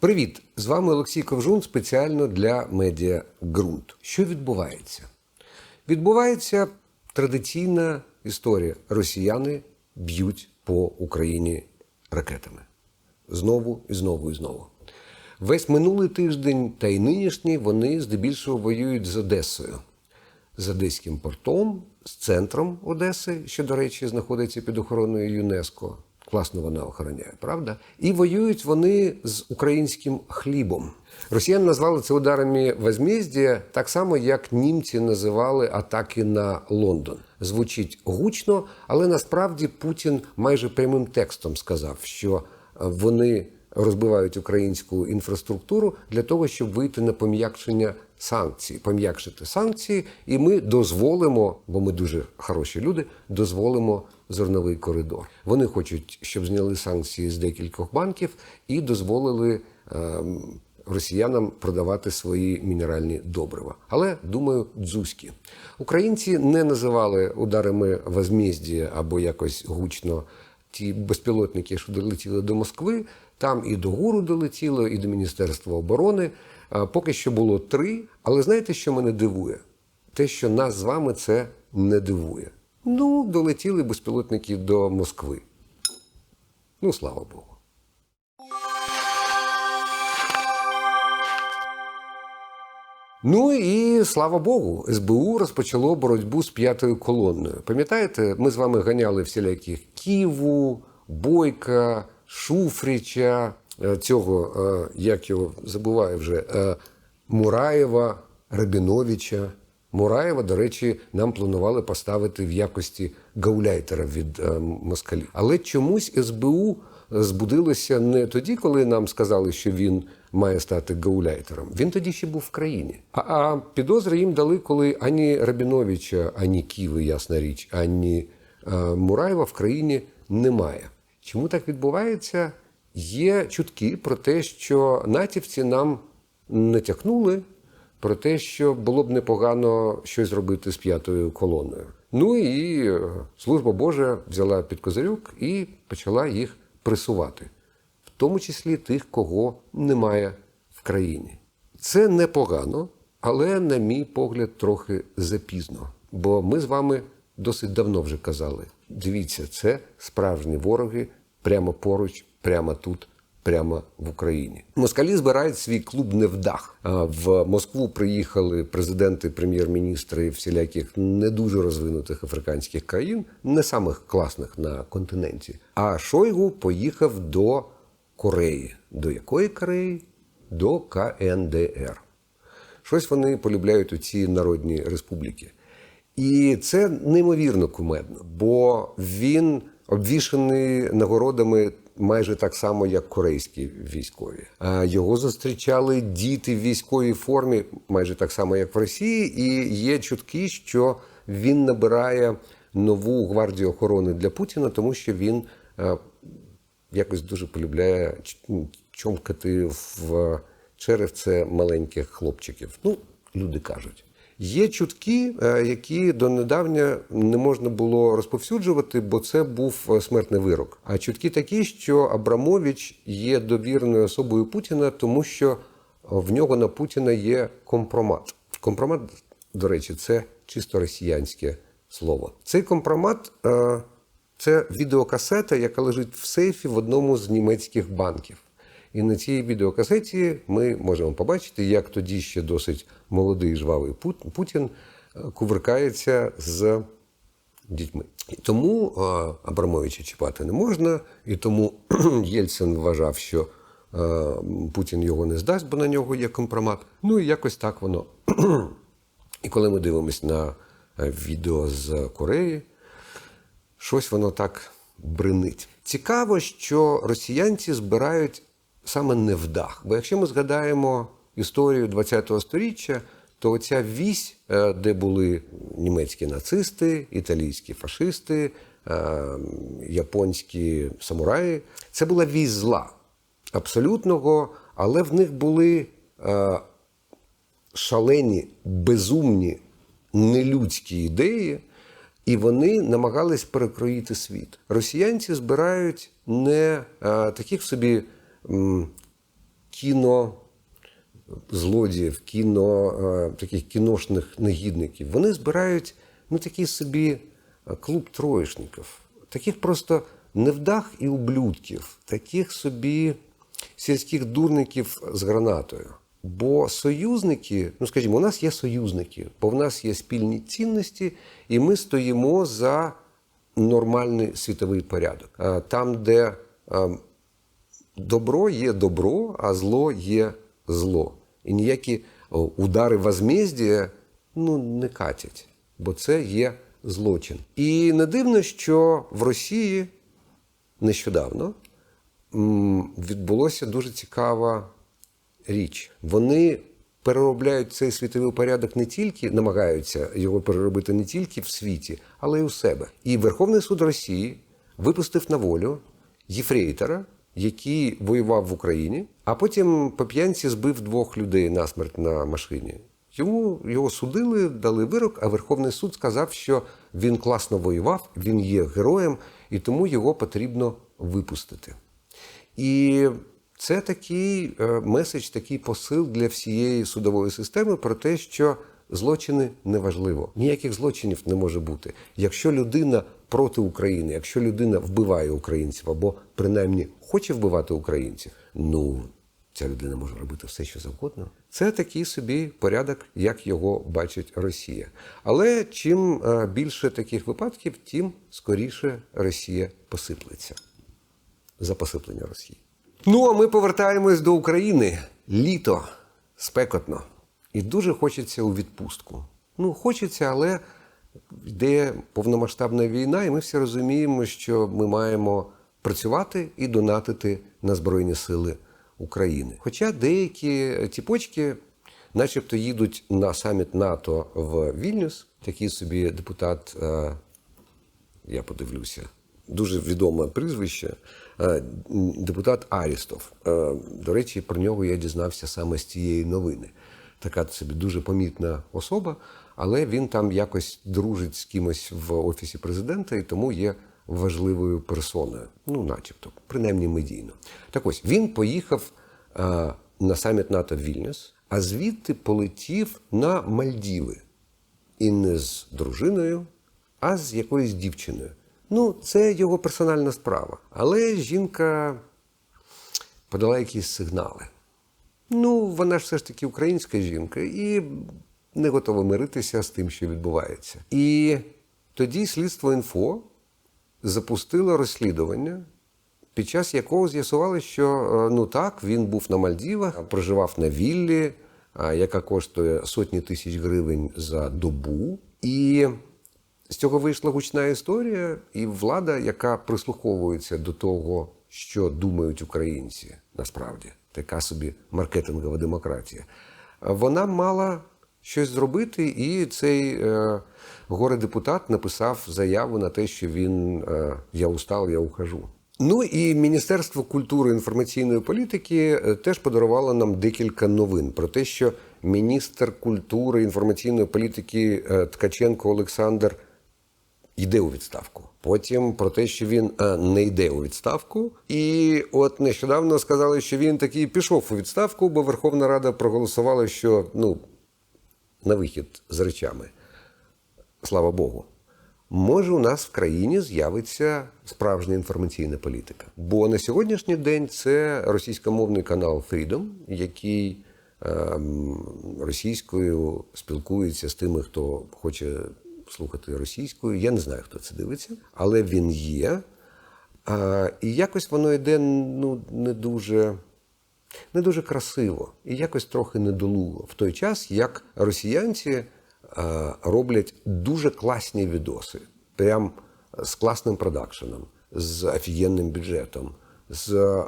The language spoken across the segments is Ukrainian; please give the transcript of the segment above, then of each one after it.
Привіт! З вами Олексій Ковжун спеціально для медіа Ґрунт. Що відбувається? Відбувається традиційна історія. Росіяни б'ють по Україні ракетами. Знову і знову і знову. Весь минулий тиждень та й нинішній вони здебільшого воюють з Одесою, з Одеським портом, з центром Одеси, що, до речі, знаходиться під охороною ЮНЕСКО. Класно вона охороняє, правда? І воюють вони з українським хлібом. Росіяни назвали це ударами возмездія, так само, як німці називали атаки на Лондон. Звучить гучно, але насправді Путін майже прямим текстом сказав, що вони розбивають українську інфраструктуру для того, щоб вийти на пом'якшення санкцій, пом'якшити санкції, і ми дозволимо, бо ми дуже хороші люди, дозволимо зерновий коридор. Вони хочуть, щоб зняли санкції з декількох банків і дозволили. ем, Росіянам продавати свої мінеральні добрива, але думаю, дзузькі. Українці не називали ударами возмездія або якось гучно ті безпілотники, що долетіли до Москви. Там і до ГУРу долетіло, і до Міністерства оборони. Поки що було три. Але знаєте, що мене дивує? Те, що нас з вами це не дивує. Ну, долетіли безпілотники до Москви. Ну, слава Богу. Ну і слава Богу, СБУ розпочало боротьбу з п'ятою колонною. Пам'ятаєте, ми з вами ганяли всіляких Ківу, Бойка, Шуфріча, е, цього, е, як його забуваю вже, е, Мураєва, Рабіновича. Мураєва, до речі, нам планували поставити в якості гауляйтера від москалів. Але чомусь СБУ збудилося не тоді, коли нам сказали, що він має стати гауляйтером. Він тоді ще був в країні. А, а підозри їм дали, коли ані Рабіновича, ані Ківи, ясна річ, ані Мураєва в країні немає. Чому так відбувається? Є чутки про те, що натівці нам натякнули про те, що було б непогано щось зробити з п'ятою колоною. Ну і е, служба Божа взяла під козирюк і почала їх пресувати, в тому числі тих, кого немає в країні. Це непогано, але, на мій погляд, трохи запізно. Бо ми з вами досить давно вже казали: дивіться, це справжні вороги прямо поруч, прямо тут, прямо в Україні. Москалі збирають свій клуб не невдах. А В Москву приїхали президенти, прем'єр-міністри всіляких не дуже розвинутих африканських країн, не самих класних на континенті. А Шойгу поїхав до Кореї. До якої Кореї? До КНДР. Щось вони полюбляють у ці народні республіки. І це неймовірно кумедно, бо він обвішаний нагородами майже так само, як корейські військові. А його зустрічали діти в військовій формі, майже так само, як в Росії, і є чутки, що він набирає нову гвардію охорони для Путіна, тому що він е, якось дуже полюбляє ну, чомкати в черевце маленьких хлопчиків. Ну, люди кажуть. Є чутки, е, які донедавна не можна було розповсюджувати, бо це був е, смертний вирок. А чутки такі, що Абрамович є довіреною особою Путіна, тому що в нього на Путіна є компромат. Компромат, до речі, це чисто росіянське слово. Цей компромат е, це відеокасета, яка лежить в сейфі в одному з німецьких банків. І на цій відеокасеті ми можемо побачити, як тоді ще досить молодий жвавий Путін е, кувиркається з дітьми. І тому е, Абрамовича чіпати не можна, і тому Єльцин вважав, що е, Путін його не здасть, бо на нього є компромат. Ну і якось так воно. І коли ми дивимося на відео з Кореї, щось воно так бринить. Цікаво, що росіянці збирають саме невдах. Бо якщо ми згадаємо історію ХХ століття, то оця вісь, е, де були німецькі нацисти, італійські фашисти, е, японські самураї, це була вісь зла абсолютного, але в них були е, шалені, безумні, нелюдські ідеї, і вони намагались перекроїти світ. Росіянці збирають не таких собі кіно злодіїв, кіно е, таких кіношних негідників. Вони збирають ну такий собі е, клуб троєшників, таких просто невдах і ублюдків, таких собі сільських дурників з гранатою. Бо союзники, ну скажімо, у нас є союзники, бо в нас є спільні цінності, і ми стоїмо за нормальний світовий порядок. Е, Там, де е, добро є добро, а зло є зло. І ніякі удари возмездія ну, не катять, бо це є злочин. І не дивно, що в Росії нещодавно м, відбулося дуже цікава річ. Вони переробляють цей світовий порядок не тільки, намагаються його переробити не тільки в світі, але й у себе. І Верховний суд Росії випустив на волю єфрейтора, який воював в Україні, а потім по п'янці збив двох людей насмерть на машині. Йому його судили, дали вирок, а Верховний суд сказав, що він класно воював, він є героєм, і тому його потрібно випустити. І це такий е, меседж, такий посил для всієї судової системи про те, що злочини неважливо. Ніяких злочинів не може бути. Якщо людина проти України, якщо людина вбиває українців або принаймні хоче вбивати українців, ну ця людина може робити все, що завгодно. Це такий собі порядок, як його бачить Росія. Але чим е, більше таких випадків, тим скоріше Росія посиплеться за посиплення Росії. Ну а ми повертаємось до України. Літо спекотно. І дуже хочеться у відпустку. Ну, хочеться, але йде повномасштабна війна, і ми всі розуміємо, що ми маємо працювати і донатити на Збройні Сили України. Хоча деякі тіпочки, начебто, їдуть на саміт НАТО в Вільнюс, такий собі депутат. е, я подивлюся. Дуже відоме прізвище е, депутат Арістов. Е, До речі, про нього я дізнався саме з цієї новини. Така собі дуже помітна особа, але він там якось дружить з кимось в офісі президента і тому є важливою персоною. Ну, начебто, принаймні медійно. Так ось він поїхав е, на саміт НАТО в Вільнюс, а звідти полетів на Мальдіви. І не з дружиною, а з якоюсь дівчиною. Ну, це його персональна справа. Але жінка подала якісь сигнали. Ну, вона ж все ж таки українська жінка і не готова миритися з тим, що відбувається. І тоді слідство інфо запустило розслідування, під час якого з'ясували, що е, ну так, він був на Мальдівах, проживав на віллі, яка коштує сотні тисяч гривень за добу. І з цього вийшла гучна історія, і влада, яка прислуховується до того, що думають українці, насправді така собі маркетингова демократія. Вона мала щось зробити, і цей е, горе-депутат написав заяву на те, що він е, я устав, я ухожу. Ну і Міністерство культури і інформаційної політики е, теж подарувало нам декілька новин про те, що міністр культури і інформаційної політики е, Ткаченко Олександр йде у відставку. Потім про те, що він е, не йде у відставку. І от нещодавно сказали, що він таки пішов у відставку, бо Верховна Рада проголосувала, що ну на вихід з речами. Слава Богу. Може, у нас в країні з'явиться справжня інформаційна політика. Бо на сьогоднішній день це російськомовний канал Freedom, який ем, російською спілкується з тими, хто хоче слухати російською. Я не знаю, хто це дивиться, але він є. А, і якось воно йде ну, не дуже. Не дуже красиво і якось трохи недолуго в той час, як росіянці е, роблять дуже класні відоси, прям з класним продакшеном, з офігенним бюджетом, з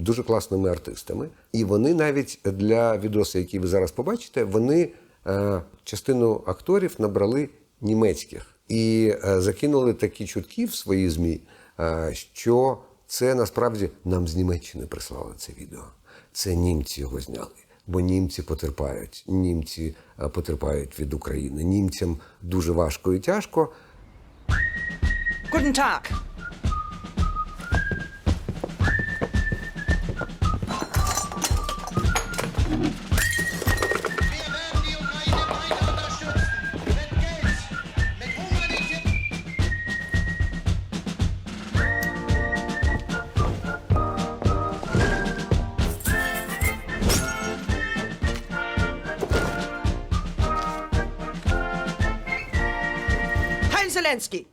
дуже класними артистами. І вони навіть для відосу, який ви зараз побачите, вони е, частину акторів набрали німецьких і е, закинули такі чутки в свої змі, е, що це насправді нам з Німеччини прислали це відео. Це німці його зняли. Бо німці потерпають, німці е, потерпають від України. Німцям дуже важко і тяжко. Guten Tag. Zelensky.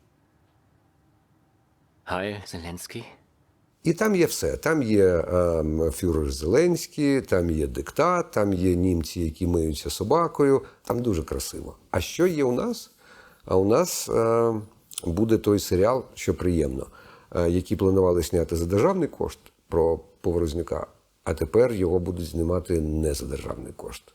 Hej, Zelensky. І там є все. Там є ем, фюрер Зеленський, там є диктат, там є німці, які миються собакою. Там дуже красиво. А що є у нас? А у нас е, буде той серіал, що приємно, е, який планували зняти за державний кошт про Поворознюка, а тепер його будуть знімати не за державний кошт.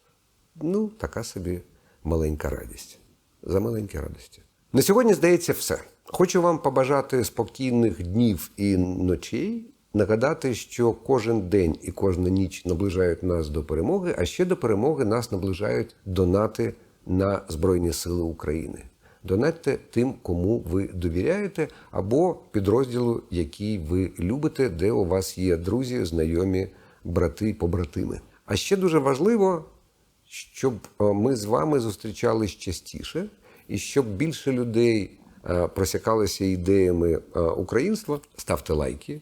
Ну, така собі маленька радість. За маленькі радості. На сьогодні, здається, все. Хочу вам побажати спокійних днів і ночей. Нагадати, що кожен день і кожна ніч наближають нас до перемоги, а ще до перемоги нас наближають донати на Збройні Сили України. Донатьте тим, кому ви довіряєте, або підрозділу, який ви любите, де у вас є друзі, знайомі, брати, побратими. А ще дуже важливо щоб е, ми з вами зустрічались частіше, і щоб більше людей е, просякалися ідеями е, українства, ставте лайки,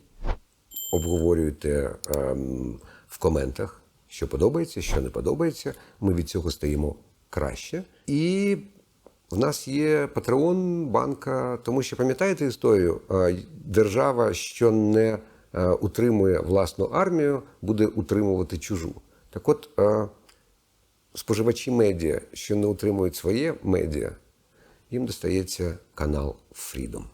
обговорюйте ем, в коментах, що подобається, що не подобається. Ми від цього стаємо краще. І в нас є Патреон банка, тому що пам'ятаєте історію? Е, Держава, що не утримує власну армію, буде утримувати чужу. Так от. споживачі медіа, що не утримують своє медіа, їм достається канал Freedom.